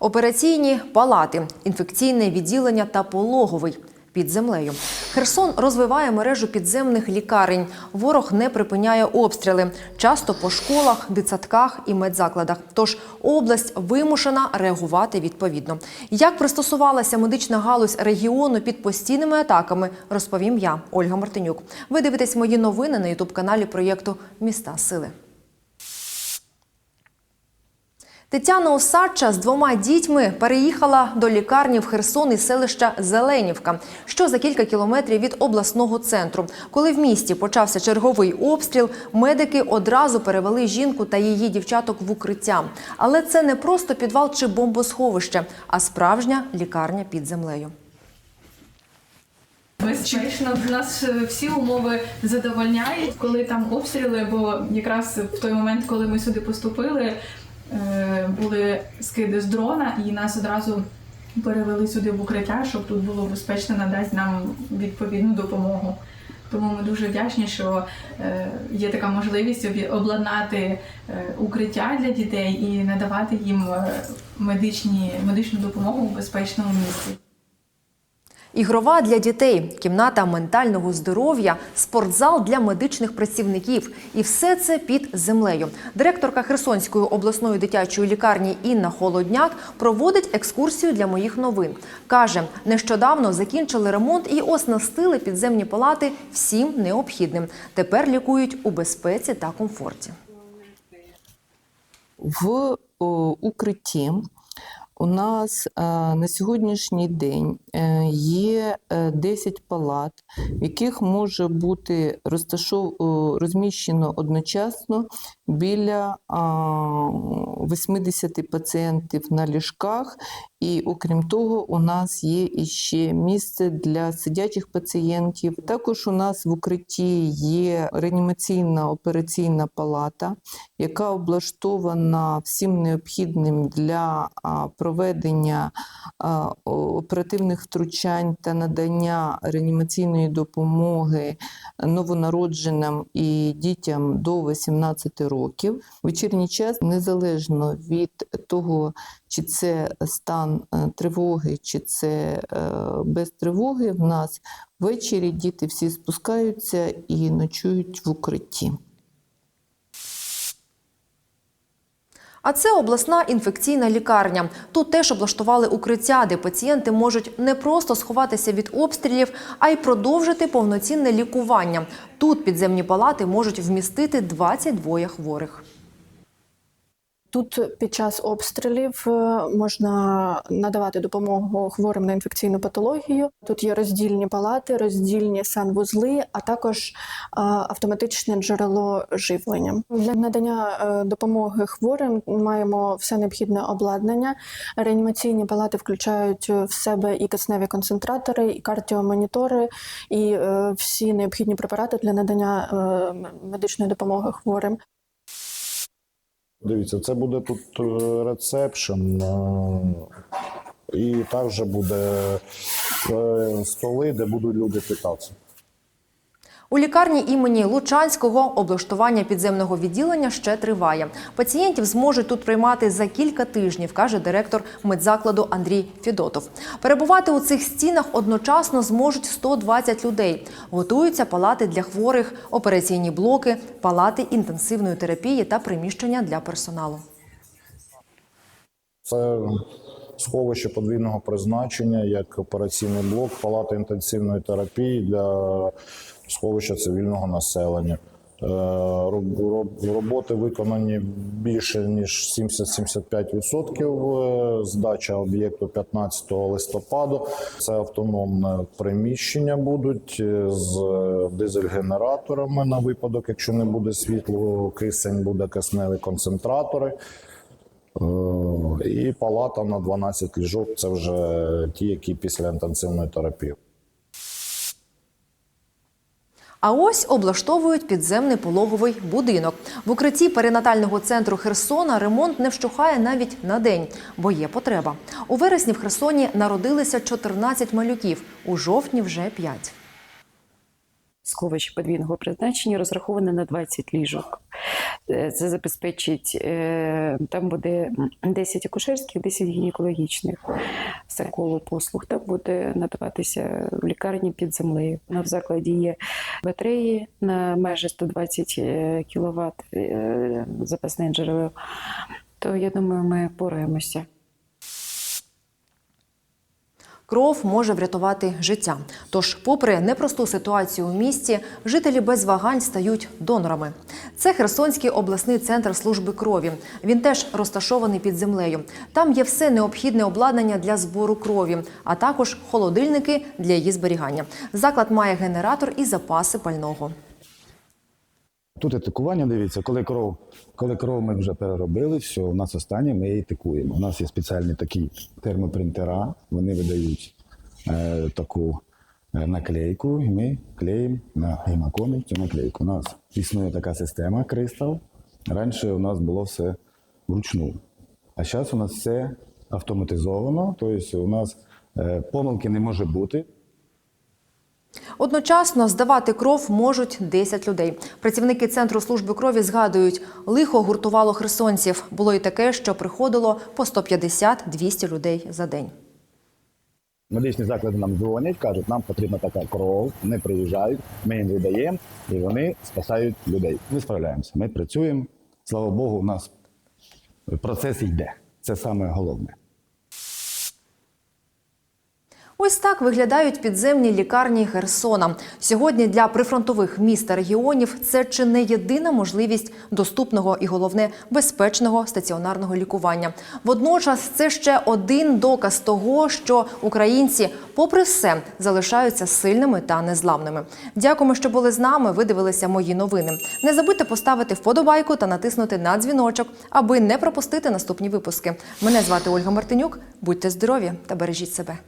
Операційні палати, інфекційне відділення та пологовий під землею. Херсон розвиває мережу підземних лікарень. Ворог не припиняє обстріли, часто по школах, дитсадках і медзакладах. Тож область вимушена реагувати відповідно. Як пристосувалася медична галузь регіону під постійними атаками, розповім я, Ольга Мартинюк. Ви дивитесь мої новини на ютуб-каналі проєкту Міста Сили. Тетяна Осадча з двома дітьми переїхала до лікарні в Херсон із селища Зеленівка, що за кілька кілометрів від обласного центру. Коли в місті почався черговий обстріл, медики одразу перевели жінку та її дівчаток в укриття. Але це не просто підвал чи бомбосховище, а справжня лікарня під землею. Безпечно нас е, всі умови задовольняють, коли там обстріли, бо якраз в той момент, коли ми сюди поступили, були скиди з дрона, і нас одразу перевели сюди в укриття, щоб тут було безпечно надати нам відповідну допомогу. Тому ми дуже вдячні, що е, є така можливість обладнати е, укриття для дітей і надавати їм е, медичні, медичну допомогу в безпечному місці. Ігрова для дітей, кімната ментального здоров'я, спортзал для медичних працівників. І все це під землею. Директорка Херсонської обласної дитячої лікарні Інна Холодняк проводить екскурсію для моїх новин. Каже, нещодавно закінчили ремонт і оснастили підземні палати всім необхідним. Тепер лікують у безпеці та комфорті. В укритті у нас е, на сьогоднішній день е, є е, 10 палат, в яких може бути розташов... розміщено одночасно біля а, 80 пацієнтів на ліжках. І окрім того, у нас є іще місце для сидячих пацієнтів. Також у нас в укритті є реанімаційна операційна палата, яка облаштована всім необхідним для проведення оперативних втручань та надання реанімаційної допомоги новонародженим і дітям до 18 років. Вечірній час незалежно від того, чи це стан е, тривоги, чи це е, без тривоги, в нас ввечері діти всі спускаються і ночують в укритті. А це обласна інфекційна лікарня. Тут теж облаштували укриття, де пацієнти можуть не просто сховатися від обстрілів, а й продовжити повноцінне лікування. Тут підземні палати можуть вмістити 22 хворих. Тут під час обстрілів е, можна надавати допомогу хворим на інфекційну патологію. Тут є роздільні палати, роздільні санвузли, а також е, автоматичне джерело живлення. Для надання е, допомоги хворим маємо все необхідне обладнання. Реанімаційні палати включають в себе і кисневі концентратори, і кардіомонітори, і всі необхідні препарати для надання медичної допомоги хворим. Дивіться, це буде тут е, рецепшн. е, І також буде е, столи, де будуть люди питатися. У лікарні імені Лучанського облаштування підземного відділення ще триває. Пацієнтів зможуть тут приймати за кілька тижнів, каже директор медзакладу Андрій Фідотов. Перебувати у цих стінах одночасно зможуть 120 людей. Готуються палати для хворих, операційні блоки, палати інтенсивної терапії та приміщення для персоналу. Сховище подвійного призначення, як операційний блок, палата інтенсивної терапії для сховища цивільного населення. Е, роб- роб- Роботи виконані більше ніж 70-75%. Здача об'єкту 15 листопаду. Це автономне приміщення будуть е, з дизель-генераторами на випадок, якщо не буде світло, кисень буде кисневі концентратори. Е, І палата на 12 ліжок це вже ті, які після інтенсивної терапії. А ось облаштовують підземний пологовий будинок. В укритті перинатального центру Херсона ремонт не вщухає навіть на день, бо є потреба. У вересні в Херсоні народилися 14 малюків, у жовтні вже 5. Сховище подвійного призначення розраховане на 20 ліжок. Е, Це забезпечить, е, там буде 10 акушерських, 10 гінекологічних. Все послуг Там буде надаватися в лікарні під землею. На в закладі є батареї на майже 120 кВт запасне джерело. То я думаю, ми пораємося. Кров може врятувати життя. Тож, попри непросту ситуацію у місті, жителі без вагань стають донорами. Це Херсонський обласний центр служби крові. Він теж розташований під землею. Там є все необхідне обладнання для збору крові, а також холодильники для її зберігання. Заклад має генератор і запаси пального. Тут етикування, дивіться, коли кров, коли кров ми вже переробили, все, у нас останнє, ми її тикуємо. У нас є спеціальні такі термопринтера, вони видають е, таку е, наклейку, і ми клеїмо на гемокони цю наклейку. У нас існує така система Кристал. Раніше у нас було все вручну. А зараз у нас все автоматизовано, тобто у нас е, помилки не може бути. Одночасно здавати кров можуть 10 людей. Працівники центру служби крові згадують, лихо гуртувало херсонців. Було і таке, що приходило по 150-200 людей за день. Медичні заклади нам дзвонять, кажуть, нам потрібна така кров, вони приїжджають, ми їм видаємо, і вони спасають людей. Ми справляємося, ми працюємо. Слава Богу, у нас процес йде. Це саме головне. Ось так виглядають підземні лікарні Херсона. Сьогодні для прифронтових міст та регіонів це чи не єдина можливість доступного і головне безпечного стаціонарного лікування. Водночас це ще один доказ того, що українці, попри все, залишаються сильними та незламними. Дякуємо, що були з нами. Ви дивилися мої новини. Не забудьте поставити вподобайку та натиснути на дзвіночок, аби не пропустити наступні випуски. Мене звати Ольга Мартинюк. Будьте здорові та бережіть себе.